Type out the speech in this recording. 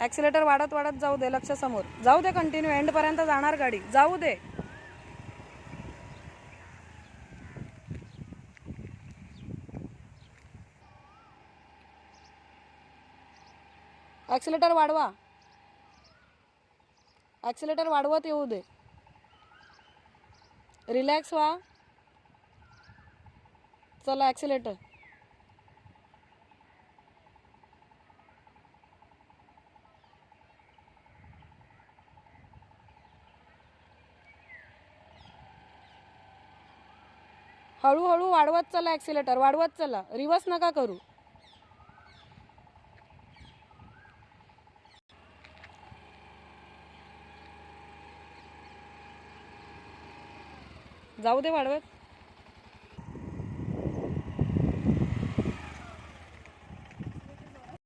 Accelerator वाढत वाढत जाऊ दे लक्ष समोर जाऊ दे कंटिन्यू एंडपर्यंत जाणार गाडी. जाऊ दे. ॲक्सिलेटर वाढवा. ॲक्सिलेटर वाढवत येऊ दे. रिलॅक्स व्हा. चला ॲक्सिलेटर हळूहळू वाढवत चला ॲक्सिलेटर वाढवत चला. रिवर्स नका करू. जाऊ दे वाढवत.